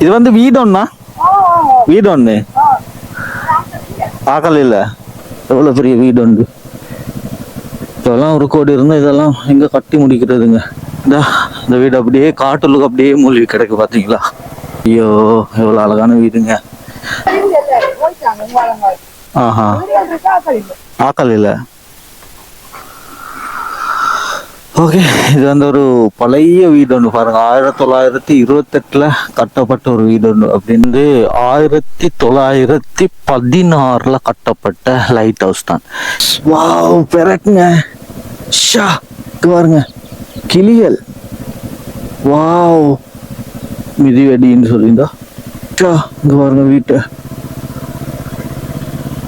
இது வந்து வீடு ஒண்ணா வீடு ஒண்ணு பார்க்கல இல்ல எவ்வளவு பெரிய வீடு உண்டு இதெல்லாம் ஒரு கோடி இருந்தா இதெல்லாம் எங்க கட்டி முடிக்கிறதுங்க. இந்த இந்த வீடு அப்படியே காட்டுலுக்கு அப்படியே மூழ்கி கிடக்கு பாத்தீங்களா? ஐயோ எவ்வளவு அழகான வீடுங்க. ஆஹா. ஆக்கல் இல்ல ஓகே இது வந்து ஒரு பழைய வீடு ஒன்று பாருங்க. ஆயிரத்தி தொள்ளாயிரத்தி இருபத்தெட்டுல கட்டப்பட்ட ஒரு வீடு ஒன்று அப்படின்னு ஆயிரத்தி தொள்ளாயிரத்தி பதினாறுல கட்டப்பட்ட லைட் ஹவுஸ் தான். வாவ் பெறக்குங்க. ஷா பாருங்க. கிளிகள். வாவ் மிதிவெடின்னு சொல்லியிருந்தா. ஷா இங்க பாருங்க வீட்டை.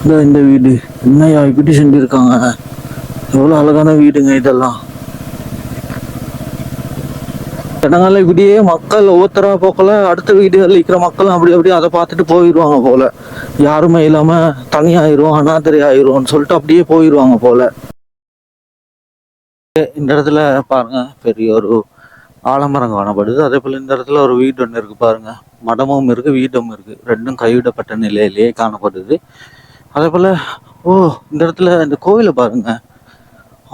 இந்த இந்த வீடு. என்னையா இப்படி செஞ்சிருக்காங்க. எவ்வளோ அழகான வீடுங்க இதெல்லாம். இடங்கள்ல இப்படியே மக்கள் ஒவ்வொருத்தரா போக்கல அடுத்த வீடுகளில் இருக்கிற மக்களும் அப்படி அப்படியே அதை பார்த்துட்டு போயிடுவாங்க போல. யாருமே இல்லாம தனியாயிரும் அனாதரி ஆயிரும்னு சொல்லிட்டு அப்படியே போயிடுவாங்க போல. இந்த இடத்துல பாருங்க பெரிய ஒரு ஆலமரம் காணப்படுது. அதே போல இந்த இடத்துல ஒரு வீடு ஒன்று இருக்கு பாருங்க. மடமும் இருக்கு வீடும் இருக்கு. ரெண்டும் கைவிடப்பட்ட நிலையிலேயே காணப்படுது. அதே போல ஓ இந்த இடத்துல இந்த கோவிலை பாருங்க.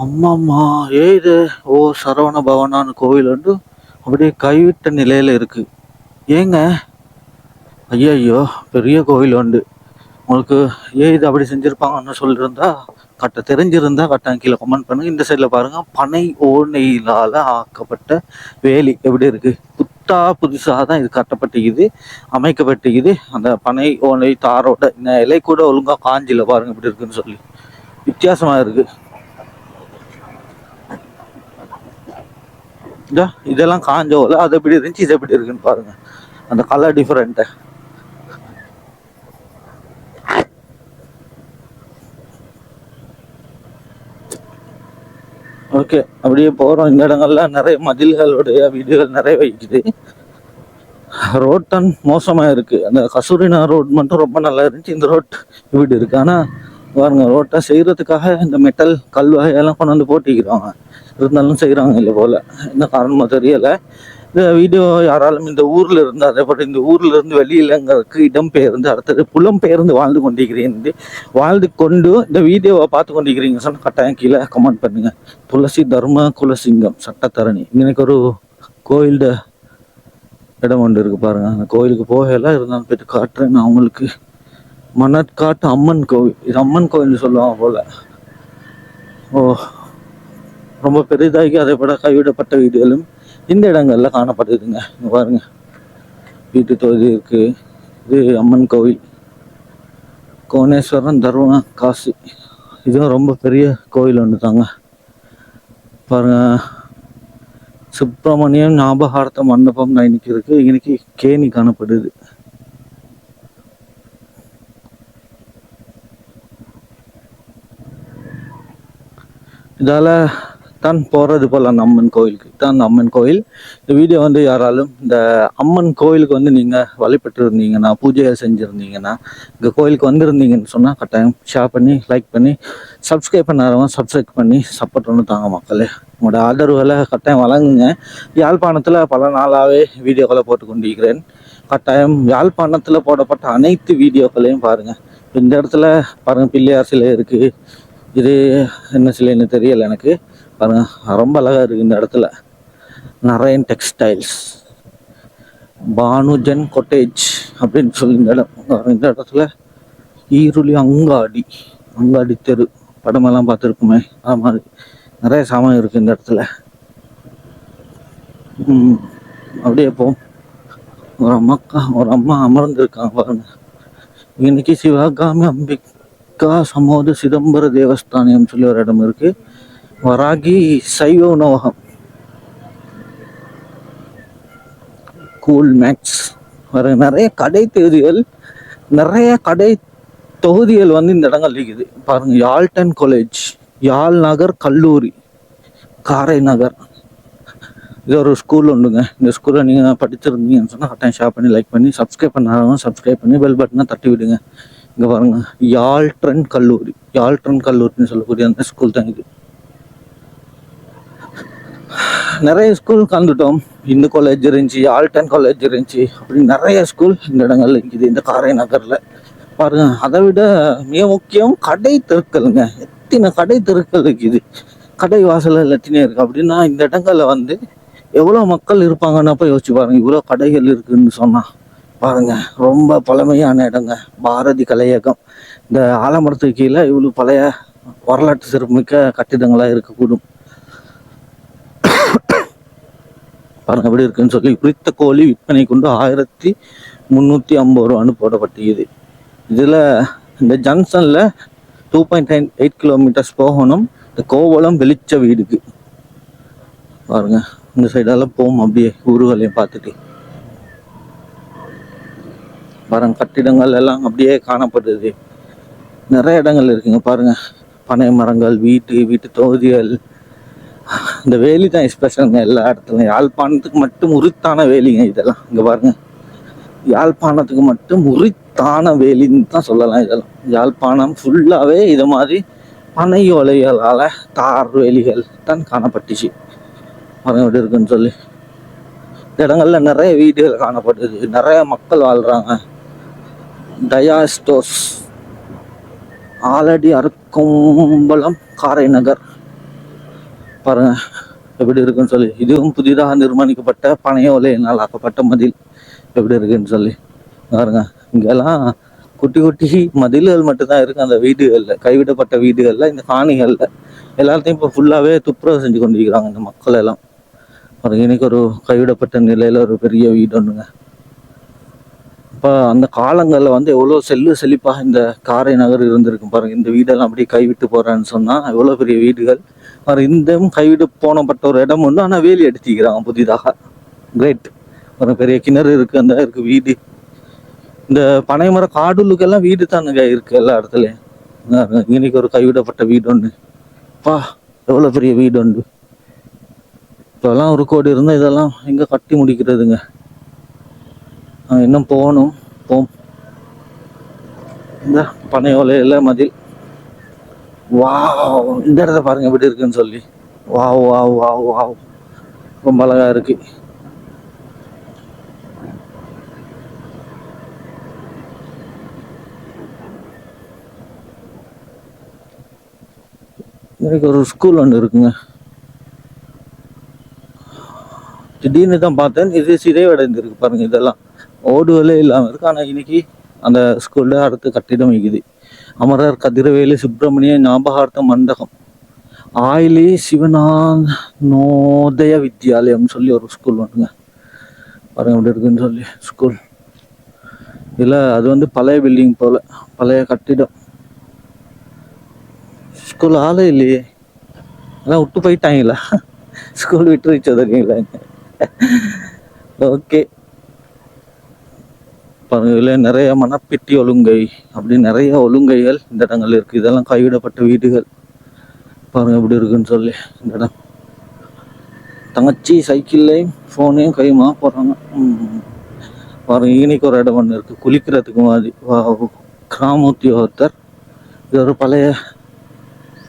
அம்மாம்மா ஏ இது ஓ சரவண பவனான்னு கோவில் வந்து அப்படியே கைவிட்ட நிலையில் இருக்கு. ஏங்க? ஐயோ பெரிய கோவில் உண்டு உங்களுக்கு ஏன் இது அப்படி செஞ்சுருப்பாங்கன்னு சொல்லியிருந்தா கட்ட தெரிஞ்சிருந்தா கட்டம் கீழே கமெண்ட் பண்ணுங்க. இந்த சைடில் பாருங்க பனை ஓனையிலால ஆக்கப்பட்ட வேலி எப்படி இருக்கு? புத்தா புதுசாக தான் இது கட்டப்பட்டிக்குது அமைக்கப்பட்டிக்குது அந்த பனை ஓனை தாரோட இந்த இலை கூட ஒழுங்கா காஞ்சியில் பாருங்க இப்படி இருக்குன்னு சொல்லி. வித்தியாசமாக இருக்குது இதா இதெல்லாம் காஞ்சோல அது எப்படி இருந்துச்சு இது எப்படி இருக்குன்னு பாருங்க. அந்த கலர் டிஃப்ரெண்ட்டு ஓகே அப்படியே போகிறோம் இந்த இடங்கள்ல நிறைய மதில்களுடைய வீடுகள் நிறைய வைக்குது. ரோட் தான் மோசமாக இருக்கு. அந்த கசூரினா ரோட் மட்டும் ரொம்ப நல்லா இருந்துச்சு. இந்த ரோட் வீடு இருக்கு. ஆனால் பாருங்க ரோட்டை செய்கிறதுக்காக இந்த மெட்டல் கல் வகையெல்லாம் கொண்டு வந்து போட்டிக்கிறாங்க இருந்தாலும் செய்கிறாங்க இல்லை போல. என்ன காரணமோ தெரியலை. இந்த வீடியோ யாராலும் இந்த ஊரில் இருந்து அதேபோல் இந்த ஊரில் இருந்து வெளியிலங்கிறதுக்கு இடம் பெயர்ந்து அடுத்தது புலம் பெயர்ந்து வாழ்ந்து கொண்டிருக்கிறேன் வாழ்ந்து கொண்டு இந்த வீடியோவை பார்த்து கொண்டிருக்கிறீங்க சொன்ன கட்டாயம் கீழே கமெண்ட் பண்ணுங்கள் துளசி தர்ம குலசிங்கம் சட்டத்தரணி. இன்னைக்கு ஒரு கோயில் இடம் ஒன்று இருக்குது பாருங்கள் அந்த கோயிலுக்கு போகலாம் இருந்தாலும் போயிட்டு காட்டுறேன் நான் அவங்களுக்கு மணற்காட்டு அம்மன் கோவில். இது அம்மன் கோயில்னு சொல்லுவாங்க போல். ஓ ரொம்ப பெரிதாகி அதை விட கைவிடப்பட்ட வீடுகளும் இந்த இடங்கள்ல காணப்படுதுங்க. இங்கே பாருங்க. வீட்டு தொகுதி இருக்கு. இது அம்மன் கோவில். கோணேஸ்வரம் தர்ம காசி. இதுவும் ரொம்ப பெரிய கோயில் ஒன்று தாங்க பாருங்க. சுப்பிரமணியம் ஞாபகார்த்த மண்டபம் இன்னைக்கு இருக்கு. இன்னைக்கு கேணி காணப்படுது. இதால தான் போறது போல அந்த அம்மன் கோயிலுக்கு. தான் அந்த அம்மன் கோயில். இந்த வீடியோ வந்து யாராலும் இந்த அம்மன் கோயிலுக்கு வந்து நீங்க வழிபட்டு இருந்தீங்கன்னா பூஜையை செஞ்சுருந்தீங்கன்னா இந்த கோயிலுக்கு வந்திருந்தீங்கன்னு சொன்னா கட்டாயம் ஷேர் பண்ணி லைக் பண்ணி சப்ஸ்கிரைப் பண்ணாதவங்க சப்ஸ்கிரைப் பண்ணி சப்போர்ட் ஒன்று தாங்க மக்களே. உங்களோட ஆதரவுகளை கட்டாயம் வழங்குங்க. யாழ்ப்பாணத்தில் பல நாளாகவே வீடியோக்களை போட்டு கொண்டிருக்கிறேன் கட்டாயம் யாழ்ப்பாணத்தில் போடப்பட்ட அனைத்து வீடியோக்களையும் பாருங்க. இந்த இடத்துல பாருங்க பிள்ளையார் சிலை இருக்கு. இது என்ன சிலைன்னு தெரியல எனக்கு. பாருங்க ரொம்ப அழகா இருக்கு இந்த இடத்துல. நரேன் டெக்ஸ்டைல்ஸ் பானுஜன் கொட்டேஜ் அப்படின்னு சொல்லி இந்த இடம். இந்த இடத்துல ஈருளி அங்காடி அங்காடி தெரு. படமெல்லாம் பார்த்துருக்குமே. அது மாதிரி நிறைய சாமான் இருக்கு இந்த இடத்துல. அப்படியே போ. ஒரு அம்மாக்கா ஒரு அம்மா அமர்ந்திருக்காங்க பாருங்க. இன்னைக்கு சிவகாமி அம்பிகா சமோத சிதம்பர தேவஸ்தானம் சொல்லி ஒரு இடம் இருக்கு. வராகி சைவ உணவகம். கூல் மேக்ஸ் வர நிறைய கடை தொகுதிகள் நிறைய கடை தொகுதிகள் வந்து இந்த இடங்கள் இருக்குது. பாருங்க யாழ்டன் காலேஜ் யாழ் நகர் கல்லூரி காரை நகர் இது ஒரு ஸ்கூல் உண்டுங்க. இந்த ஸ்கூலில் நீங்கள் படிச்சிருந்தீங்கன்னு சொன்னால் கட்டாயம் ஷேர் பண்ணி லைக் பண்ணி சப்ஸ்கிரைப் பண்ணாதவங்க சப்ஸ்கிரைப் பண்ணி பெல் பட்டனை தட்டி விடுங்க. இங்கே பாருங்க யாழ்ட்ரன் கல்லூரி யாழ்ட்ரன் கல்லூரின்னு சொல்லக்கூடிய அந்த ஸ்கூல் தான் இது. நிறைய ஸ்கூல் கலந்துட்டோம். இந்து காலேஜ் இருந்துச்சு ஆல்டன் காலேஜ் இருந்துச்சு. அப்படி நிறைய ஸ்கூல் இந்த இடங்கள்ல இருக்குது இந்த காரை நகரில். பாருங்க அதை விட மிக முக்கியம் கடை தெருக்கள்ங்க. எத்தனை கடை தெருக்கள் இருக்குது? கடை வாசல் எல்லாத்தினே இருக்கு. அப்படின்னா இந்த இடங்கள்ல வந்து எவ்வளோ மக்கள் இருப்பாங்கன்னா போய் யோசிச்சு பாருங்க. இவ்வளோ கடைகள் இருக்குன்னு சொன்னால் பாருங்க ரொம்ப பழமையான இடங்க. பாரதி கலையகம். இந்த ஆலமரத்துக்கு கீழே இவ்வளோ பழைய வரலாற்று சிறப்புமிக்க கட்டிடங்களாக இருக்கக்கூடும். பாருங்க எப்படி இருக்குன்னு சொல்லி குறித்த கோழி விற்பனை கொண்டு ஆயிரத்தி முந்நூற்றி ஐம்பது ரூபான்னு போடப்பட்டிருக்குது. இதில் இந்த ஜங்ஷனில் two point nine eight kilometres போகணும். இந்த கோவளம் வெளிச்ச வீடுக்கு. பாருங்க இந்த சைடெல்லாம் போகும் அப்படியே ஊர்களையும் பார்த்துட்டு. பாருங்க கட்டிடங்கள் எல்லாம் அப்படியே காணப்படுது. நிறைய இடங்கள் இருக்குங்க பாருங்க. பனை மரங்கள் வீட்டு வீட்டு தொகுதிகள் இந்த வேலி தான் எஸ்பெஷலுங்க எல்லா இடத்துலையும். யாழ்ப்பாணத்துக்கு மட்டும் உரித்தான வேலிங்க இதெல்லாம். இங்க பாருங்க. யாழ்ப்பாணத்துக்கு மட்டும் உரித்தான வேலின்னு தான் சொல்லலாம் இதெல்லாம். யாழ்ப்பாணம் ஃபுல்லாகவே இது மாதிரி பனை ஒலைகளால் தார் வேலிகள் தான் காணப்பட்டுச்சு. பாருங்க எப்படி இருக்குன்னு சொல்லி. இந்த இடங்கள்ல நிறைய வீடுகள் காணப்படுது. நிறைய மக்கள் வாழ்றாங்க. டயாஸ்டோஸ் ஆலடி அருக்கம்பலம் காரைநகர். பாருங்க எப்படி இருக்குன்னு சொல்லி. இதுவும் புதிதாக நிர்மாணிக்கப்பட்ட பனைய ஒலையினால் ஆக்கப்பட்ட மதில். எப்படி இருக்குன்னு சொல்லி. பாருங்க இங்கெல்லாம் குட்டி குட்டி மதில்கள் மட்டும்தான் இருக்கு. அந்த வீடுகளில் கைவிடப்பட்ட வீடுகளில் இந்த காணிகளில். எல்லாத்தையும் இப்போ ஃபுல்லாகவே துப்புரவு செஞ்சு கொண்டிருக்கிறாங்க இந்த மக்கள் எல்லாம். பாருங்க இன்னைக்கு ஒரு கைவிடப்பட்ட நிலையில் ஒரு பெரிய வீடு ஒன்றுங்க இப்போ அந்த காலங்களில் வந்து எவ்வளோ செல்லு செழிப்பாக இந்த காரை நகர் இருந்திருக்கும் பாருங்கள் இந்த வீடெல்லாம் அப்படியே கைவிட்டு போகிறேன்னு சொன்னால் எவ்வளோ பெரிய வீடுகள். பாரு இந்த கைவிட்டு போனப்பட்ட ஒரு இடம் வந்து ஆனால் வேலி அடிச்சிக்கிறான் புதிதாக. கிரேட் ஒரு பெரிய கிணறு இருக்கு அந்த இருக்கு வீடு. இந்த பனைமர காடுலுக்கெல்லாம் வீடு தானுங்க இருக்கு எல்லா இடத்துலையும். இன்னைக்கு ஒரு கைவிடப்பட்ட வீடு ஒன்று பா எவ்வளோ பெரிய வீடு உண்டு இப்போல்லாம் ஒரு கோடி இருந்தால் இதெல்லாம் எங்கே கட்டி முடிக்கிறதுங்க? இன்னும் போகணும். போம் இந்த பனை ஓலையில் மதில். வாவ் இந்த இடத்த பாருங்க எப்படி இருக்குன்னு சொல்லி. Wow wow wow wow. ரொம்ப அழகா இருக்கு. எனக்கு ஒரு ஸ்கூல் ஒன்று இருக்குங்க. திடீர்னு தான் பார்த்தேன். இது சிதைவடைந்திருக்கு பாருங்க இதெல்லாம். ஓடுவலே இல்லாமல் இருக்கு. ஆனால் இன்னைக்கு அந்த ஸ்கூல்ல அடுத்து கட்டிடம் வைக்குது அமரர் கதிரவேலு சுப்பிரமணிய ஞாபகார்த்த மண்டபம் ஆயிலி சிவனானோதய நோதய சொல்லி ஒரு ஸ்கூல் வந்துங்க பாருங்க எப்படி இருக்குன்னு சொல்லி ஸ்கூல் இல்லை அது வந்து பழைய பில்டிங் போல பழைய கட்டிடம். ஸ்கூல் ஆளே இல்லையே. அதான் விட்டு போயிட்டாங்களா? ஸ்கூல் விட்டு வச்சதுங்களா ஓகே. இதுல நிறைய மணப்பெட்டி ஒழுங்கை அப்படி நிறைய ஒழுங்கைகள் இந்த இடங்கள் இருக்குது இதெல்லாம் கைவிடப்பட்ட வீடுகள். பாருங்க எப்படி இருக்குன்னு சொல்லி இந்த இடம். தங்கச்சி சைக்கிள்லையும் ஃபோனையும் கையுமா போகிறாங்க ம். பாருங்க இனிக்கு ஒரு இடம் ஒன்று இருக்குது குளிக்கிறதுக்கு மாதிரி. வாவ். கிராமோத்தியோகத்தர் இது ஒரு பழைய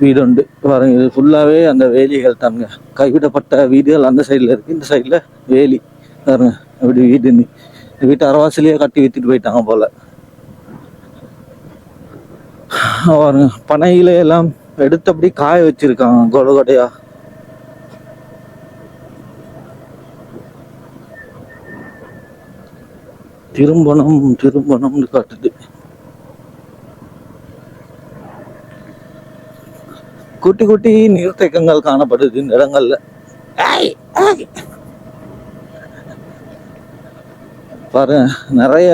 வீடு உண்டு பாருங்க இது ஃபுல்லாகவே அந்த வேலிகள் தாங்க கைவிடப்பட்ட வீடுகள் அந்த சைடில் இருக்குது இந்த சைடில் வேலி. பாருங்க அப்படி வீடுன்னு. வீட்டு அரவாசிலேயே கட்டி விற்றுட்டு போயிட்டாங்க போல. பாருங்க பனையில எல்லாம் எடுத்து அப்படி காய வச்சிருக்காங்க கொடை கொடையா திரும்பணும் திரும்பணும்னு காட்டுது. குட்டி குட்டி நீர்த்தேக்கங்கள் காணப்படுது இந்த இடங்கள்ல. பாரு நிறைய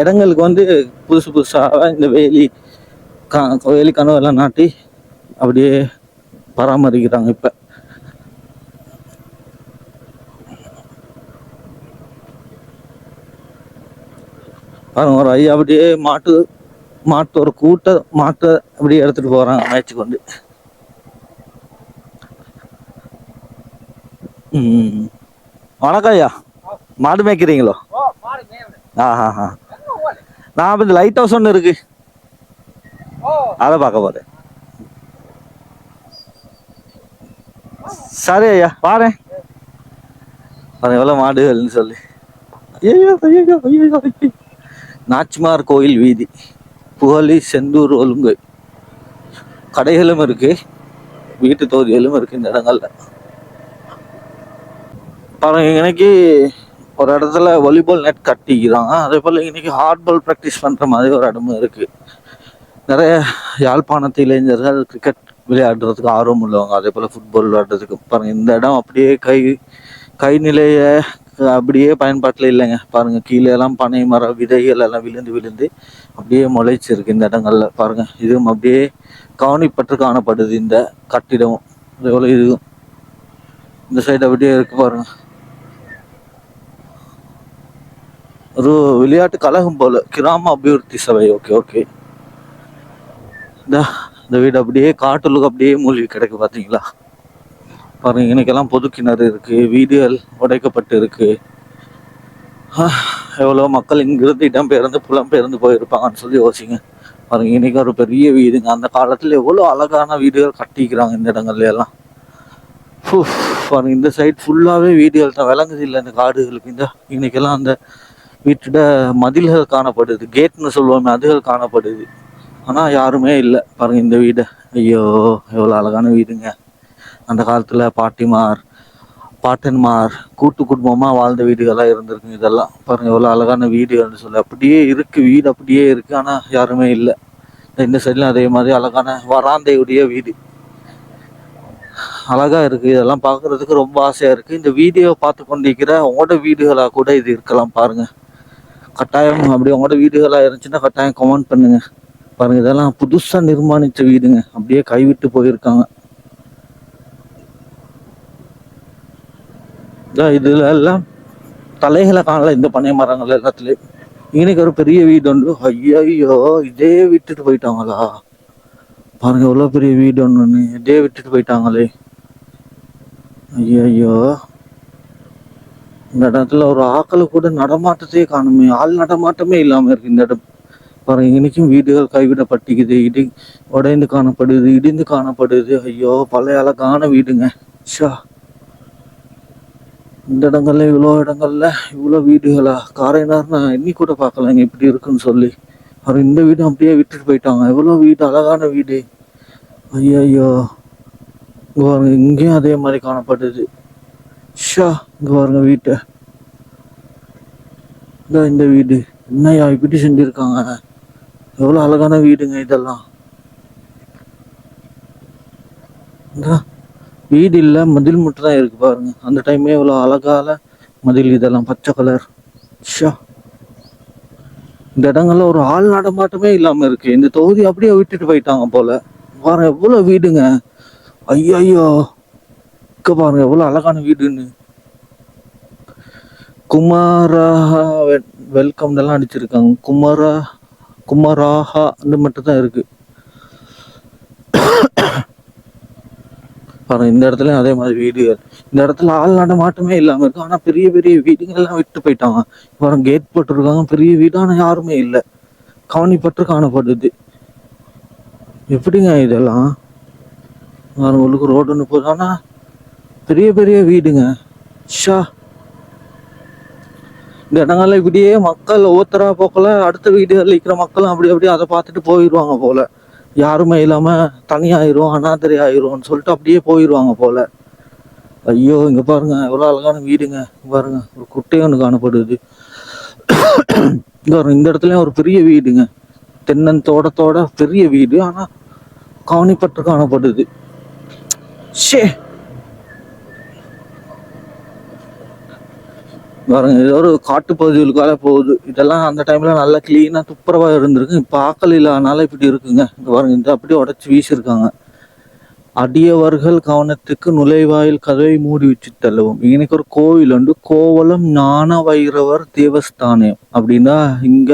இடங்களுக்கு வந்து புதுசு புதுசாக இந்த வேலி கா வேலி கனவெல்லாம் நாட்டி அப்படியே பராமரிக்கிறாங்க இப்ப. பாருங்க ஒரு ஐயா அப்படியே மாட்டு மாட்டு ஒரு கூட்ட மாட்டை அப்படியே எடுத்துட்டு போறாங்க மேய்ச்சி கொண்டு. வணக்கம் ஐயா. மாடு மேய்க்கிறீங்களோ? ஆஹா நான் இப்ப லைட் ஹவுஸ் ஒன்று இருக்கு. அதை பார்க்க போறேன். சரி ஐயா பாரேன் பாருங்க எவ்வளோ மாடுகள்னு சொல்லி. ஐயோ ஐயோ ஐயோ ஐயோ. நாச்சிமார் கோயில் வீதி. புகழி செந்தூர் ஒழுங்கு. கடைகளும் இருக்கு. வீட்டு தொகுதிகளும் இருக்கு இந்த இடங்கள்ல. பாருங்க இன்னைக்கு ஒரு இடத்துல வாலிபால் நெட் கட்டிக்கிறாங்க. அதே போல் இன்னைக்கு ஹார்ட்பால் ப்ராக்டிஸ் பண்ணுற மாதிரி ஒரு இடமும் இருக்குது நிறைய யாழ்ப்பாணத்து இளைஞர்கள் கிரிக்கெட் விளையாடுறதுக்கு ஆர்வம் உள்ளவங்க. அதே போல் ஃபுட்பால் விளையாடுறதுக்கு பாருங்கள் இந்த இடம் அப்படியே கை கை நிலையை அப்படியே பயன்பாட்டில் இல்லைங்க. பாருங்க கீழே எல்லாம் பனை மர விதைகள் எல்லாம் விழுந்து விழுந்து அப்படியே முளைச்சிருக்கு இந்த இடங்கள்ல. பாருங்கள் இதுவும் அப்படியே கவனிப்பட்டு காணப்படுது இந்த கட்டிடமும். அதே போல் இதுவும் இந்த சைடு அப்படியே இருக்குது பாருங்கள் ஒரு விளையாட்டு கழகம் போல. கிராம அபிவிருத்தி சபை. ஓகே ஓகே இந்த இந்த வீடு அப்படியே காட்டுலுக்கு அப்படியே மூழ்கி கிடைக்கு பாத்தீங்களா பாருங்க இன்னைக்கெல்லாம் பொது கிணறு இருக்கு வீடுகள் உடைக்கப்பட்டு இருக்கு. எவ்வளோ மக்கள் இங்கிருந்து இடம்பெயர்ந்து புலம்பெயர்ந்து போயிருப்பாங்கன்னு சொல்லி யோசிங்க. பாருங்க இன்னைக்கு ஒரு பெரிய வீடுங்க. அந்த காலத்துல எவ்வளோ அழகான வீடுகள் கட்டிக்கிறாங்க இந்த இடங்கள்ல எல்லாம். பாருங்க இந்த சைடு ஃபுல்லாவே வீடுகள் தான். விளங்குது இல்லை இந்த காடுகளுக்கு. இந்த இன்னைக்கெல்லாம் அந்த வீட்டோட மதில்கள் காணப்படுது. கேட்னு சொல்லுவோமே அதுகள் காணப்படுது. ஆனால் யாருமே இல்லை. பாருங்க இந்த வீடு. ஐயோ எவ்வளோ அழகான வீடுங்க. அந்த காலத்தில் பாட்டிமார் பாட்டன்மார் கூட்டு குடும்பமாக வாழ்ந்த வீடுகள்லாம் இருந்திருக்கு இதெல்லாம். பாருங்கள் எவ்வளோ அழகான வீடுகள்னு சொல்லி. அப்படியே இருக்குது வீடு அப்படியே இருக்குது ஆனால் யாருமே இல்லை. இந்த சைட்லயும் அதே மாதிரி அழகான வராந்தையுடைய வீடு. அழகாக இருக்குது இதெல்லாம் பார்க்குறதுக்கு ரொம்ப ஆசையாக இருக்குது இந்த வீடியோ பார்த்து கொண்டிருக்கிற உங்களோட வீடுகளாக கூட இது இருக்கலாம் பாருங்கள் கட்டாயம் அப்படி உங்களோட வீடுகளாக இருந்துச்சுன்னா கட்டாயம் கமெண்ட் பண்ணுங்க. பாருங்க இதெல்லாம் புதுசா நிர்மாணித்த வீடுங்க. அப்படியே கைவிட்டு போயிருக்காங்க. இதுல எல்லாம் தலைகளை காணல இந்த பனை மரங்கள் எல்லாத்துலயும். இன்னைக்கு ஒரு பெரிய வீடு ஒன்று. ஐயோ இதே விட்டுட்டு போயிட்டாங்களா? பாருங்க எவ்வளவு பெரிய வீடு ஒன்று இதே விட்டுட்டு போயிட்டாங்களே. ஐயோ இந்த இடத்துல ஒரு ஆக்கள் கூட நடமாட்டத்தையே காணுமே. ஆள் நடமாட்டமே இல்லாமல் இருக்கு இந்த இடம். பாருங்க இன்னைக்கும் வீடுகள் கைவிடப்பட்டிக்குது இடி உடைந்து காணப்படுது இடிந்து காணப்படுது. ஐயோ பழைய அழகான வீடுங்க. ஷா இந்த இடங்கள்ல இவ்வளோ இடங்கள்ல இவ்வளோ வீடுகளா? காரைனார் நான் எண்ணி கூட பார்க்கலங்க இப்படி இருக்குன்னு சொல்லி. அவர் இந்த வீடு அப்படியே விட்டுட்டு போயிட்டாங்க. எவ்வளோ வீடு அழகான வீடு. ஐயோ இங்க இங்கேயும் அதே மாதிரி காணப்படுது. ஷா இங்கே பாருங்க வீட்டை. இந்த இந்த வீடு. என்னையா இப்படி செஞ்சிருக்காங்க? எவ்வளோ அழகான வீடுங்க இதெல்லாம். வீடு இல்லை மதில் மட்டும் தான் இருக்கு பாருங்க. அந்த டைமே எவ்வளோ அழகால மதில் இதெல்லாம் பச்சை கலர் ஷா. இந்த இடங்கள்ல ஒரு ஆள் நடமாட்டமே இல்லாமல் இருக்கு. இந்த தொகுதி அப்படியே விட்டுட்டு போயிட்டாங்க போல. பாருங்க எவ்வளோ வீடுங்க. ஐயோ இங்க பாருங்க எவ்வளவு அழகான வீடுன்னு. குமாரா வெல்கம் எல்லாம் அடிச்சிருக்காங்க. குமாரா குமாராஹா அந்த மட்டும் தான் இருக்கு. பாருங்க இந்த இடத்துல அதே மாதிரி வீடுகள் இந்த இடத்துல ஆள் நடமாட்டமே இல்லாம இருக்கு. ஆனா பெரிய பெரிய வீடுகள் எல்லாம் விட்டு போயிட்டாங்க. பாருங்க கேட் போட்டிருக்காங்க. பெரிய வீடு ஆனா யாருமே இல்லை. கவனிப்பட்டு காணப்படுது. எப்படிங்க இதெல்லாம்? உங்களுக்கு உள்ளுக்கு ரோடு ஒன்று போகுது. ஆனா பெரிய பெரிய வீடுங்க. ஷா. இந்த இடங்கள்ல இப்படியே மக்கள் ஒவ்வொருத்தரா போக்கல அடுத்த வீடுகளில் இருக்கிற மக்களும் அப்படி அப்படியே அதை பார்த்துட்டு போயிடுவாங்க போல. யாருமே இல்லாம தனியாயிரும் அனாதரை ஆயிரும்னு சொல்லிட்டு அப்படியே போயிடுவாங்க போல. ஐயோ இங்க பாருங்க எவ்வளவு அழகான வீடுங்க. பாருங்க ஒரு குட்டை ஒன்று காணப்படுது. இங்க பாருங்க இந்த இடத்துலயும் ஒரு பெரிய வீடுங்க. தென்னன் தோட்டத்தோட பெரிய வீடு ஆனா கவனிப்பட்டு காணப்படுது. ஷே பாருங்க ஏதோ ஒரு காட்டு பகுதிகளுக்காக போகுது. இதெல்லாம் அந்த டைம்ல நல்லா கிளீனா துப்புரவா இருந்திருக்கு. இப்ப ஆக்கல் இல்லாதனால இப்படி இருக்குங்க. பாருங்க இந்த அப்படியே உடைச்சு வீசிருக்காங்க அடியவர்கள் கவனத்துக்கு நுழைவாயில் கதவை மூடி வச்சு தள்ளவும். இன்னைக்கு ஒரு கோவில் உண்டு. கோவலம் ஞான வைரவர் தேவஸ்தானம் அப்படின்னா இங்க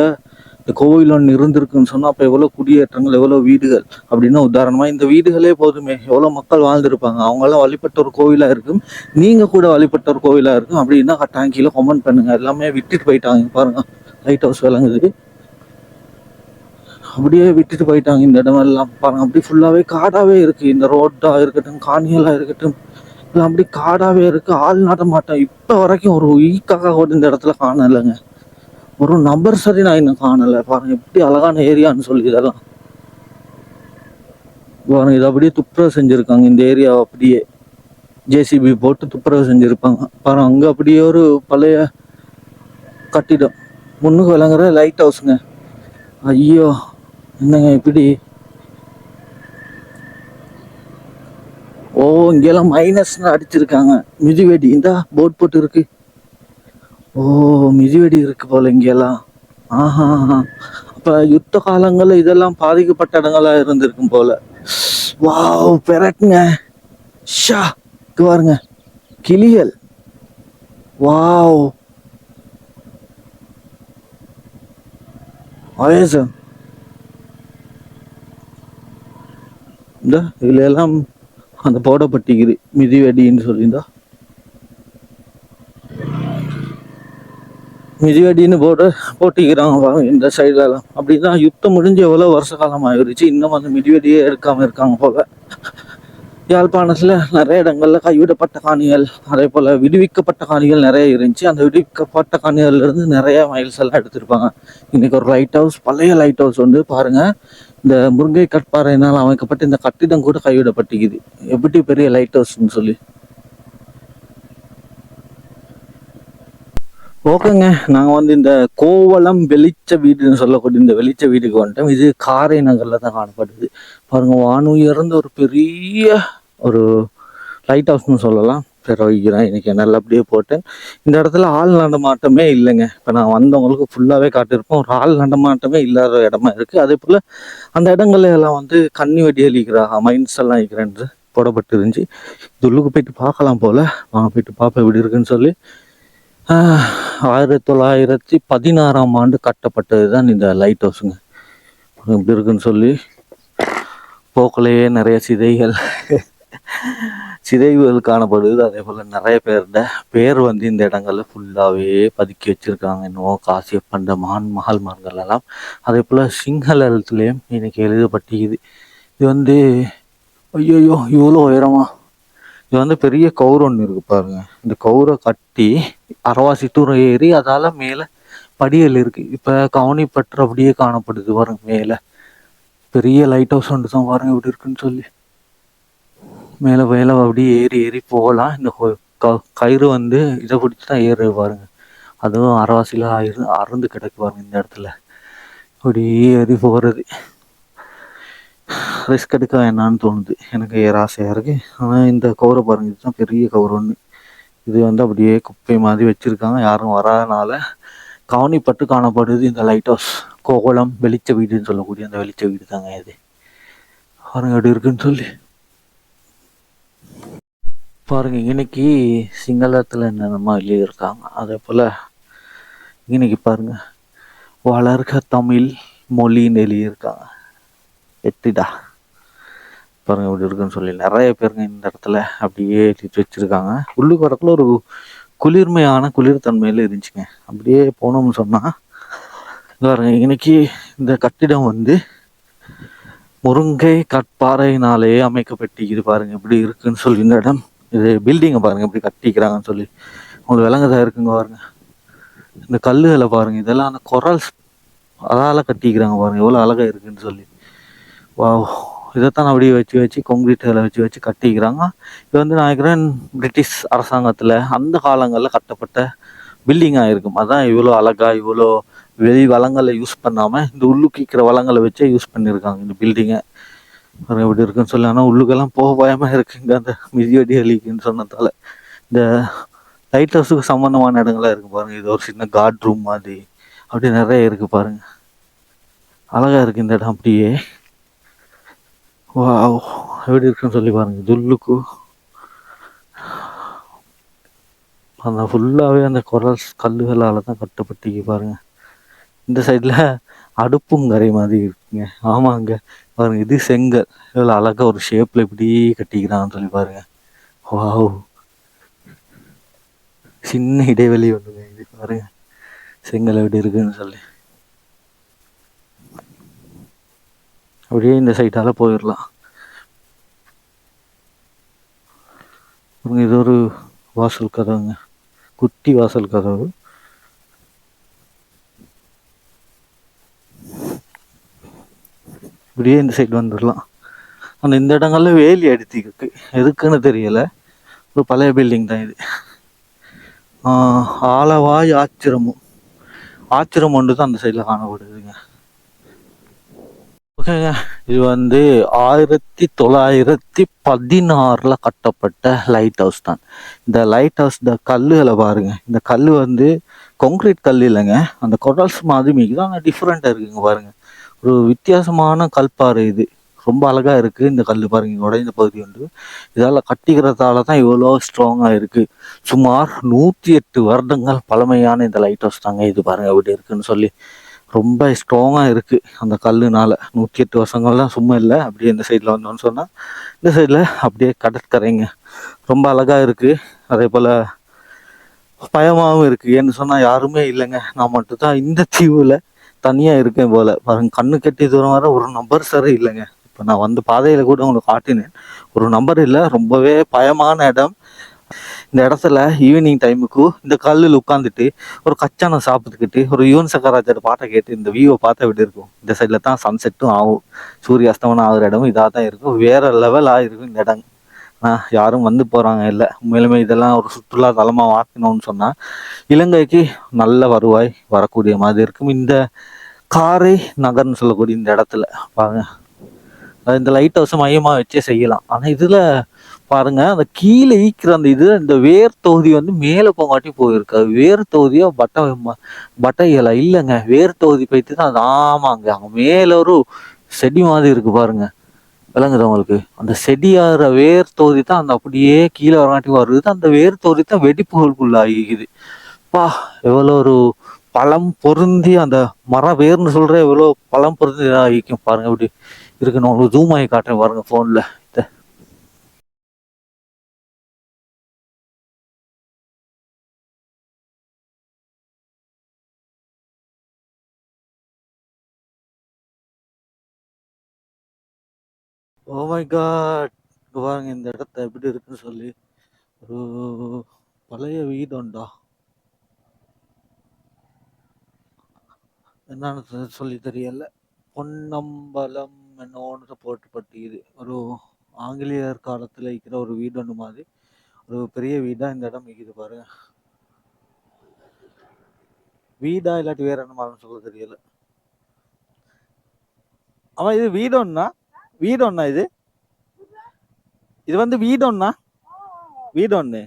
கோவில் ஒன்று இருந்திருக்குன்னு சொன்னால் அப்போ எவ்வளோ குடியேற்றங்கள் எவ்வளோ வீடுகள்? அப்படின்னா உதாரணமாக இந்த வீடுகளே போதுமே. எவ்வளோ மக்கள் வாழ்ந்திருப்பாங்க. அவங்களாம் வழிபட்ட ஒரு கோவிலா இருக்கும். நீங்க கூட வழிபட்ட ஒரு கோவிலா இருக்கும். அப்படின்னா கட்டாயம் கீழே கமெண்ட் பண்ணுங்க. எல்லாமே விட்டுட்டு போயிட்டாங்க. பாருங்க. லைட் ஹவுஸ் விளங்குது. அப்படியே விட்டுட்டு போயிட்டாங்க இந்த இடம் எல்லாம் பாருங்க. அப்படி ஃபுல்லாகவே காடாகவே இருக்கு. இந்த ரோட்டாக இருக்கட்டும் காணிகளா இருக்கட்டும். இல்லை அப்படி காடாகவே இருக்கு. ஆள் நடமாட்டம் இப்போ வரைக்கும் ஒரு ஈக்காக கூட இந்த இடத்துல காணலைங்க. ஒரு நபர் சரி நான் இன்னும் காணலை. பாருங்க எப்படி அழகான ஏரியான்னு சொல்லி இதெல்லாம் பாருங்க இதை அப்படியே துப்புரவு செஞ்சுருக்காங்க. இந்த ஏரியாவை அப்படியே ஜேசிபி போட்டு துப்புரவு செஞ்சுருப்பாங்க. பாருங்க அங்கே அப்படியே ஒரு பழைய கட்டிடம். முன்னுக்கு விளங்குற லைட் ஹவுஸுங்க ஐயோ என்னங்க இப்படி? ஓ இங்கெல்லாம் மைனஸ்னு அடிச்சிருக்காங்க. மிதிவெடி இந்தா போட் போட்டு இருக்கு. ஓ மிதிவெடி இருக்கு போல இங்கெல்லாம். ஆஹா. அப்ப யுத்த காலங்கள்ல இதெல்லாம் பாதிக்கப்பட்ட இடங்களா இருந்திருக்கும் போல. வாவ் பெரட்டுங்க. ஷா இங்க பாருங்க. கிளிகள் வாவ். அமேசன் இந்த இதுல எல்லாம் அந்த போடப்பட்டிக்குது மிதிவெடின்னு சொல்லியிருந்தா. மிதிவெடின்னு போட்டு போட்டிக்கிறாங்க பாருங்க இந்த சைட்லலாம் அப்படிதான் யுத்தம் முடிஞ்சு எவ்வளோ வருஷ காலம் ஆயிடுச்சு இன்னும் அந்த மிதிவெடியே இருக்காமல் இருக்காங்க போல. யாழ்ப்பாணத்தில் நிறைய இடங்கள்ல கைவிடப்பட்ட காணிகள் அதே போல் விடுவிக்கப்பட்ட காணிகள் நிறைய இருந்துச்சு. அந்த விடுவிக்கப்பட்ட காணிகள்லேருந்து நிறைய மைல்ஸ் எல்லாம் எடுத்திருப்பாங்க. இன்றைக்கி ஒரு லைட் ஹவுஸ் பழைய லைட் ஹவுஸ் வந்து பாருங்கள் இந்த முருங்கை கற்பாறையினால் அமைக்கப்பட்ட இந்த கட்டிடம் கூட கைவிடப்பட்டிக்குது எப்படி பெரிய லைட் ஹவுஸ்னு சொல்லி. ஓகேங்க நாங்கள் வந்து இந்த கோவளம் வெளிச்ச வீடுன்னு சொல்லக்கூடிய இந்த வெளிச்ச வீட்டுக்கு வந்துட்டோம். இது காரை நகரில் தான் காணப்படுது. பாருங்க வானுயர்ந்த ஒரு பெரிய ஒரு லைட் ஹவுஸ்னு சொல்லலாம். பேர் வைக்கிறேன் இன்னைக்கு அப்படியே போட்டேன். இந்த இடத்துல ஆள் நடமாட்டமே இல்லைங்க. இப்போ நான் வந்தவங்களுக்கு ஃபுல்லாகவே காட்டியிருப்போம். ஒரு ஆள் நடமாட்டமே இல்லாத இடமா இருக்குது அதே போல் அந்த இடங்கள்ல எல்லாம் வந்து கன்னி வெடி அழிக்கிறாங்க. மைண்ட்ஸ் எல்லாம் இருக்கிறேன் போடப்பட்டு இருந்துச்சு இது உள்ளுக்கு போயிட்டு பார்க்கலாம் போல். வாங்க போயிட்டு பார்ப்பேன் எப்படி இருக்குன்னு சொல்லி. ஆயிரத்தி தொள்ளாயிரத்தி பதினாறாம் ஆண்டு கட்டப்பட்டது தான் இந்த லைட் ஹவுஸுங்க இப்படி இருக்குன்னு சொல்லி போக்கிலேயே நிறைய சிதைகள் சிதைவுகள் காணப்படுது. அதே போல் நிறைய பேரோட பேர் வந்து இந்த இடங்களில் ஃபுல்லாகவே பதுக்கி வச்சிருக்காங்க. இன்னும் காசியப்பண்ட மான் மகள்மார்கள் எல்லாம். அதே போல் சிங்களத்துலேயும் எழுத்துலேயும் இன்னைக்கு எழுதப்பட்டிக்குது இது வந்து ஐயோ இவ்வளோ உயரமாக இது வந்து பெரிய கவுர் ஒன்று இருக்கு பாருங்க. இந்த கவுரை கட்டி அரவாசி தூரம் ஏறி அதால மேலே படியல் இருக்கு. இப்போ கவனிப்பற்று அப்படியே காணப்படுது பாருங்க மேலே. பெரிய லைட் ஹவுஸ் ஒன்று தான் பாருங்க இப்படி இருக்குன்னு சொல்லி. மேலே மேலே அப்படியே ஏறி ஏறி போகலாம். இந்த க- கயிறு வந்து இதை பிடிச்சி தான் ஏறு பாருங்க. அதுவும் அரவாசியில் ஆயிரு அறுந்து கிடக்கு பாருங்க இந்த இடத்துல. அப்படியே ஏறி போகிறது ரிஸ்க் எடுக்க வேணான்னு தோணுது. எனக்கு ஏற ஆசையாக இருக்குது ஆனால் இந்த கவுரை பாருங்க. இதுதான் பெரிய கவர் ஒன்று இது வந்து அப்படியே குப்பை மாதிரி வச்சிருக்காங்க. யாரும் வராதனால கவனிப்பட்டு காணப்படுது. இந்த லைட் ஹவுஸ் கோகுளம் வெளிச்ச வீடுன்னு சொல்லக்கூடிய அந்த வெளிச்ச வீடு தாங்க இது. பாருங்க எப்படி இருக்குன்னு சொல்லி. பாருங்க இன்னைக்கு சிங்களத்தில் என்னென்னமா எழுதியிருக்காங்க. அதே போல் இன்னைக்கு பாருங்க வளர்க தமிழ் மொழின்னு எழுதியிருக்காங்க. எத்திடா பாருங்க இப்படி இருக்குன்னு சொல்லி நிறைய பேருங்க இந்த இடத்துல அப்படியே எழுதி வச்சிருக்காங்க. உள்ளுக்கு வரக்குள்ள ஒரு குளிர்மையான குளிர்தன்மையில இருந்துச்சுங்க. அப்படியே போனோம்னு சொன்னா பாருங்க இன்னைக்கு இந்த கட்டிடம் வந்து முருங்கை கற்பாறையினாலே அமைக்கப்பட்டிருக்குது பாருங்க இப்படி இருக்குன்னு சொல்லி இந்த இடம். இது பில்டிங்கை பாருங்க இப்படி கட்டிக்கிறாங்கன்னு சொல்லி. உங்களுக்கு விலங்குதா இருக்குங்க பாருங்க. இந்த கல்லுகளை பாருங்க இதெல்லாம் அந்த கொரல்ஸ் அதால கட்டிக்கிறாங்க பாருங்க எவ்வளோ அழகா இருக்குன்னு சொல்லி. இதைத்தான் அப்படியே வச்சு வச்சு கொங்கிரீட்டில் வச்சு வச்சு கட்டிக்கிறாங்க. இது வந்து நான் நினைக்கிறேன் பிரிட்டிஷ் அரசாங்கத்தில் அந்த காலங்களில் கட்டப்பட்ட பில்டிங்காக இருக்கும். அதான் இவ்வளோ அழகா இவ்வளோ வெளி வளங்களை யூஸ் பண்ணாமல் இந்த உள்ளுக்கிக்கிற வளங்களை வச்சே யூஸ் பண்ணியிருக்காங்க இந்த பில்டிங்கை எப்படி இருக்குன்னு சொல்லி. ஆனால் உள்ளுக்கெல்லாம் போக பயமாக இருக்குங்க. அந்த மிதிவடி அழிக்குன்னு சொன்னதால். இந்த லைட் ஹவுஸுக்கு சம்மந்தமான இடங்களா இருக்குது பாருங்கள் இது ஒரு சின்ன கார்ட் ரூம் மாதிரி. அப்படி நிறைய இருக்குது பாருங்கள் அழகாக இருக்குது இந்த இடம் அப்படியே. வாவ் எப்படி இருக்குன்னு சொல்லி பாருங்க. துல்லுக்கு அந்த ஃபுல்லாகவே அந்த குரல் கல்லுகளால் தான் கட்டப்பட்டிக்கு பாருங்க. இந்த சைடில் அடுப்புங்கரை மாதிரி இருக்குங்க. ஆமாங்க. பாருங்க இது செங்கல். இவ்வளோ அழகாக ஒரு ஷேப்பில் இப்படி கட்டிக்கிறான்னு சொல்லி பாருங்க. வாவ். சின்ன இடைவெளி ஒன்றுங்க இது பாருங்க. செங்கல் எப்படி இருக்குன்னு சொல்லி. அப்படியே இந்த சைட்டால போயிடலாம் இது ஒரு வாசல் கதவுங்க. குட்டி வாசல் கதவு. இப்படியே இந்த சைடு வந்துடலாம் ஆனால் இந்த இடங்கள்ல வேலி அடித்திருக்கு எதுக்குன்னு தெரியல. ஒரு பழைய பில்டிங் தான் இது. ஆஹ் ஆச்சிரமம். ஆச்சிரமம் ஒன்று தான் அந்த சைடில் காணப்படுதுங்க. இது வந்து ஆயிரத்தி தொள்ளாயிரத்தி பதினாறுல கட்டப்பட்ட லைட் ஹவுஸ் தான். இந்த லைட் ஹவுஸ் இந்த கல்லுகளை பாருங்க. இந்த கல் வந்து கான்கிரீட் கல் இல்லைங்க. அந்த கொடல்ஸ் மாதிரி தான் ஆனால் டிஃப்ரெண்ட்டாக இருக்குங்க பாருங்க. ஒரு வித்தியாசமான கல்பாறை இது. ரொம்ப அழகா இருக்கு இந்த கல் பாருங்க. உடைந்த பகுதி உண்டு இதால கட்டிக்கிறதால தான் இவ்வளோ ஸ்ட்ராங்கா இருக்கு. சுமார் நூத்தி எட்டு வருடங்கள் பழமையான இந்த லைட் ஹவுஸ் தாங்க இது பாருங்க. எப்படி இருக்குன்னு சொல்லி ரொம்ப ஸ்ட்ராங்காக இருக்குது அந்த கல்லுனால. நூற்றி எட்டு வருஷங்கள்லாம் சும்மா இல்லை. அப்படியே இந்த சைடில் வந்தோம்னு சொன்னால் இந்த சைடில் அப்படியே கடற்கரைங்க. ரொம்ப அழகாக இருக்குது அதே போல் பயமாகவும் இருக்குது ஏன்னு சொன்னால் யாருமே இல்லைங்க. நான் மட்டும் தான் இந்த தீவில் தனியாக இருக்கேன் போல். பாருங்க கண்ணு கட்டி தூரம் வர ஒரு நம்பர் சரி இல்லைங்க. இப்போ நான் வந்து பாதையில் கூட உங்களுக்கு காட்டினேன். ஒரு நம்பர் இல்லை ரொம்பவே பயமான இடம். இந்த இடத்துல ஈவினிங் டைமுக்கு இந்த கல்லில் உட்காந்துட்டு ஒரு கச்சானம் சாப்பிட்டுக்கிட்டு ஒரு யுவன் சக்கராஜர் பாட்டை கேட்டு இந்த வியூவை பார்த்தா எப்படி இருக்கும். இந்த சைடில் தான் சன்செட்டும் ஆகும். சூரிய அஸ்தமனம் ஆகிற இடமும் இதாக தான் இருக்கும். வேற லெவலாக இருக்கும் இந்த இடம். ஆனால் யாரும் வந்து போகிறாங்க இல்லை. உண்மையிலுமே இதெல்லாம் ஒரு சுற்றுலா தலமாக மாற்றணும்னு சொன்னால் இலங்கைக்கு நல்ல வருவாய் வரக்கூடிய மாதிரி இருக்கும். இந்த காரை நகர்னு சொல்லக்கூடிய இந்த இடத்துல பாருங்க. இந்த லைட் ஹவுஸ் மையமாக வச்சே செய்யலாம். ஆனால் இதில் பாருங்க அந்த கீழே ஈக்கிற அந்த இது இந்த வேர் தொகுதி வந்து மேலே போங்காட்டி போயிருக்கு. வேர் தொகுதியோ பட்டை பட்டை இலை? இல்லைங்க. வேர் தொகுதி போயிட்டு தான் அது. ஆமாங்க. அங்கே மேலே ஒரு செடி மாதிரி இருக்கு பாருங்க. விளங்குது உங்களுக்கு? அந்த செடியாகிற வேர் தொகுதி தான் அந்த அப்படியே கீழே வரங்காட்டி வருது. அந்த வேர் தொகுதி தான் வெடிப்புகளுக்குள்ளாகிக்குது. பா எவ்வளோ ஒரு பழம் பொருந்தி அந்த மர வேர்னு சொல்கிற எவ்வளோ பழம் பொருந்தி ஆகிக்கும் பாருங்க. இப்படி இருக்கு. நான் உங்களுக்கு ஜூம் ஆகி காட்டுறேன் பாருங்க ஃபோனில் ஓ மை காட் பாருங்க இந்த இடத்த எப்படி இருக்குன்னு சொல்லி. ஒரு பழைய வீடுண்டா. என்னன்னு சொல்லி தெரியல. பொன்னம்பலம் என்னோன்னு போட்டு பட்டியுது ஒரு ஆங்கிலேயர் காலத்தில் இருக்கிற ஒரு வீடு ஒன்று மாதிரி. ஒரு பெரிய வீடாக இந்த இடம் இருக்குது பாருங்க. வீடா இல்லாட்டி வேற என்ன மாதிரி சொல்ல தெரியல. அவன் இது வீடோன்னா வீடு ஒண்ணா இது? இது வந்து வீடு ஒண்ணா வீடு ஒண்ணு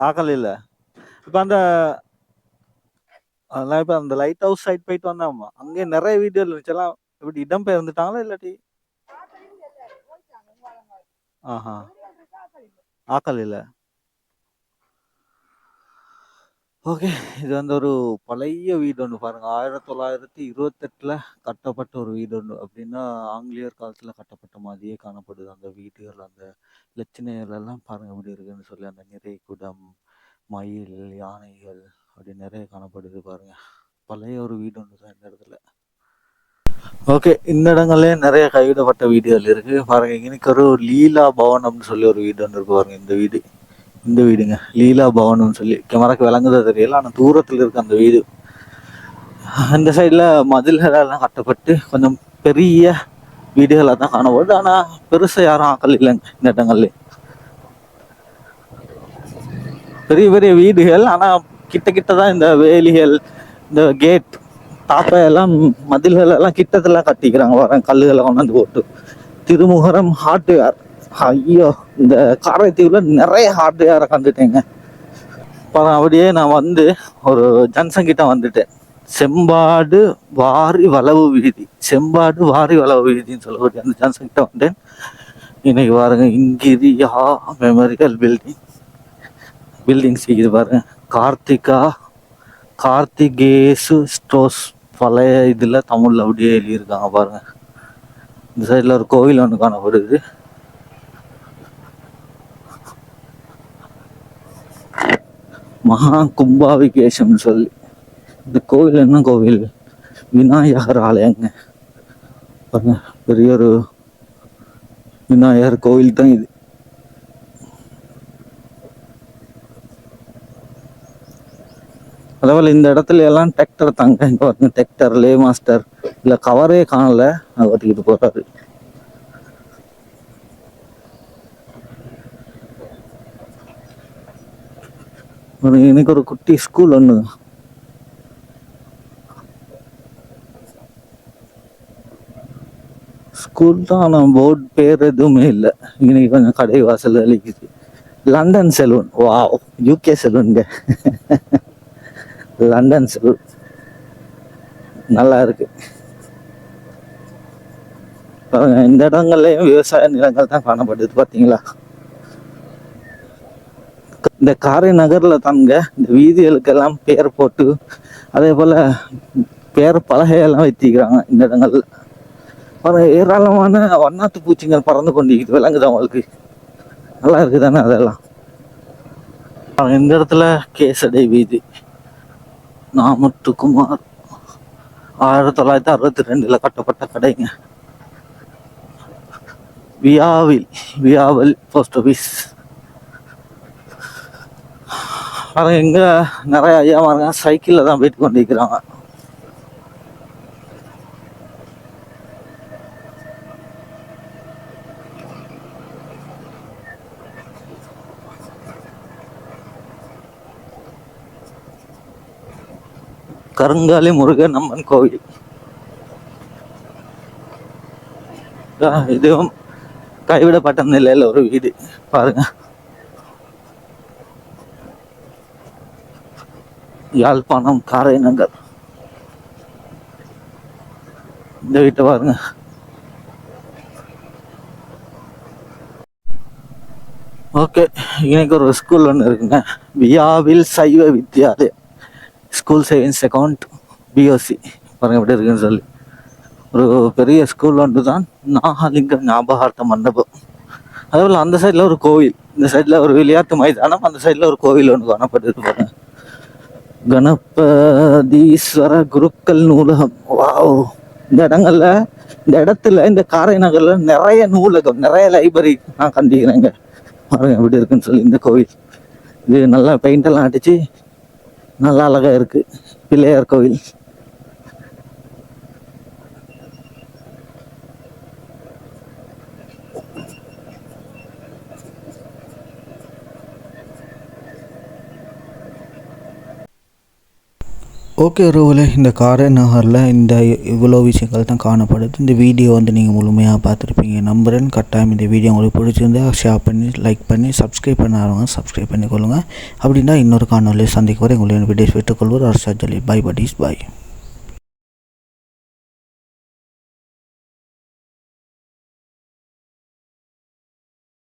ஆக்கல இல்ல. இப்ப அந்த அதெல்லாம் இப்ப அந்த லைட் ஹவுஸ் சைட் போயிட்டு வந்தாமா? அங்கே நிறைய வீடியோ இருந்துச்செல்லாம் இப்படி இடம் பெயர்ந்துட்டாங்களா இல்லாட்டி? ஆஹா. ஆக்கல் இல்லை. ஓகே இது வந்து ஒரு பழைய வீடு ஒன்று பாருங்க. ஆயிரத்தி தொள்ளாயிரத்தி இருபத்தெட்டுல கட்டப்பட்ட ஒரு வீடு ஒன்று அப்படின்னா ஆங்கிலேயர் காலத்துல கட்டப்பட்ட மாதிரியே காணப்படுது. அந்த வீடுகள் அந்த லட்சணைகள் எல்லாம் பாருங்க எப்படி இருக்குன்னு சொல்லி. அந்த நிறை குடம் மயில் யானைகள் அப்படி நிறைய காணப்படுது பாருங்க. பழைய ஒரு வீடு ஒன்று தான் இந்த இடத்துல. ஓகே இந்த இடங்கள்லேயே நிறைய கைவிடப்பட்ட வீடுகள் இருக்கு. பாருங்க இன்னைக்கு ஒரு லீலா பவனம்னு சொல்லி ஒரு வீடு ஒன்று இருக்கு பாருங்க இந்த வீடு. இந்த வீடுங்க. லீலா பவனுன்னு சொல்லி கேமராக்கு விளங்குதா தெரியல ஆனால் தூரத்தில் இருக்க அந்த வீடு. அந்த சைடில் மதில்களெல்லாம் கட்டப்பட்டு கொஞ்சம் பெரிய வீடுகளாக தான் காணப்படுது. ஆனால் பெருசாக யாரும் ஆக்கல் இல்லைங்க இந்த இடங்கள்ல. பெரிய பெரிய வீடுகள் ஆனால் கிட்ட கிட்ட தான் இந்த வேலிகள் இந்த கேட் தாப்பை எல்லாம் மதில்கள் எல்லாம் கட்டிக்கிறாங்க. வரேன் கல்லுகளை கொண்டாந்து போட்டு. திருமுகரம் ஹார்ட்வேர். ஐயோ இந்த காரைத்தீவுல நிறைய ஹார்ட்வேரை கண்டுட்டேங்க. அப்புறம் அப்படியே நான் வந்து ஒரு ஜன்சங்கிட்ட கிட்ட வந்துட்டேன். செம்பாடு வாரி வளவு வீதி. செம்பாடு வாரி வளவு வீதின்னு சொல்லக்கூடிய அந்த ஜன்சங்கிட்ட கிட்ட வந்தேன் இன்னைக்கு பாருங்க இங்கிரியா மெமரியல் பில்டிங் பில்டிங்ஸ் இது பாருங்க. கார்த்திகா கார்த்திகேசு ஸ்டோர்ஸ் பழைய இதில் தமிழில் அப்படியே எழுதியிருக்காங்க பாருங்க. இந்த சைடில் ஒரு கோவில் ஒன்று காணப்படுது. மகா கும்பாபிகேஷம்னு சொல்லி. இந்த கோவில் என்ன கோவில்? விநாயகர் ஆலயங்க. பாருங்க பெரிய ஒரு விநாயகர் கோவில் தான் இது. அதேபோல் இந்த இடத்துல எல்லாம் டெக்டர் தாங்க. இங்கே பாருங்க டெக்டர் லே மாஸ்டர் இல்லை கவரே காணல. அவர் இது போகிறாரு எனக்கு ஒரு குட்டி ஸ்கூல் ஒன்று ஸ்கூல் தான் ஆனால் போர்டு பேர் எதுவுமே இல்லை இன்னைக்கு கொஞ்சம் கடை வாசல் அழிக்குது லண்டன் செலூன் வா யூகே செலூன்ங்க லண்டன் செலூன் நல்லா இருக்கு இந்த இடங்கள்லையும் விவசாய நிலங்கள் தான் காணப்படுது பார்த்தீங்களா இந்த காரை நகரில் தாங்க இந்த வீதிகளுக்கெல்லாம் பேர் போட்டு அதே போல் பேர் பலகையெல்லாம் வைத்திக்கிறாங்க இந்த இடங்கள்ல. அப்புறம் ஏராளமான வண்ணாத்து பூச்சிங்கள் பறந்து கொண்டிருக்குது விளங்குது அவங்களுக்கு. நல்லா இருக்குதானே அதெல்லாம்? இந்த இடத்துல கேசடை வீதி. நாமத்துக்குமார் ஆயிரத்தி தொள்ளாயிரத்தி அறுபத்தி ரெண்டில் கட்டப்பட்ட கடைங்க. Viyavil Viyavil post office. ஆனால் எங்கே நிறைய ஐயா பாருங்க சைக்கிளில் தான் போயிட்டு கொண்டிருக்கிறாங்க. கருங்காலி முருகன் அம்மன் கோவில் இதுவும் கைவிடப்பட்ட நிலையில ஒரு வீடு. பாருங்க. யாழ்ப்பாணம் காரை நகர் இந்த வீட்டை பாருங்க. ஓகே இன்னைக்கு ஒரு ஸ்கூல் ஒன்று இருக்குங்க. வியாவில் சைவ Vidyalayam. School savings account POC பாருங்க எப்படி இருக்குன்னு சொல்லி. ஒரு பெரிய ஸ்கூல் ஒன்று தான் நாகலிங்க ஞாபகார்த்த மண்டபம். அதே போல் அந்த சைடில் ஒரு கோவில். இந்த சைடில் ஒரு விளையாட்டு மைதானம் அந்த சைடில் ஒரு கோவில் ஒன்று காணப்பட்டு பாருங்க. கணபதீஸ்வர குருக்கள் நூலகம். வாவ். இந்த இடங்கள்ல இந்த இடத்துல இந்த காரை நகர்ல நிறைய நூலகம் நிறைய லைப்ரரி நான் கண்டிக்கிறேங்க பாருங்க எப்படி இருக்குன்னு சொல்லி இந்த கோவில். இது நல்லா பெயிண்ட் எல்லாம் அடிச்சு நல்லா அழகா இருக்கு. பிள்ளையார் கோவில். ஓகே ரோவில் இந்த காரை நகரில் இந்த இவ்வளோ விஷயங்கள் தான் காணப்படுது. இந்த வீடியோ வந்து நீங்கள் முழுமையாக பார்த்துருப்பீங்க. நம்புறேன். கட்டாயம் இந்த வீடியோ உங்களுக்கு பிடிச்சிருந்தா ஷேர் பண்ணி லைக் பண்ணி சப்ஸ்கிரைப் பண்ணாதவங்க சப்ஸ்கிரைப் பண்ணிக்கொள்ளுங்க. அப்படின்னா இன்னொரு காணொலியை சந்திக்க வரை உங்களுடைய வீடியோஸ் பெற்றுக்கொள்வோர் அரசாஜலி பை பட் இஸ் பாய்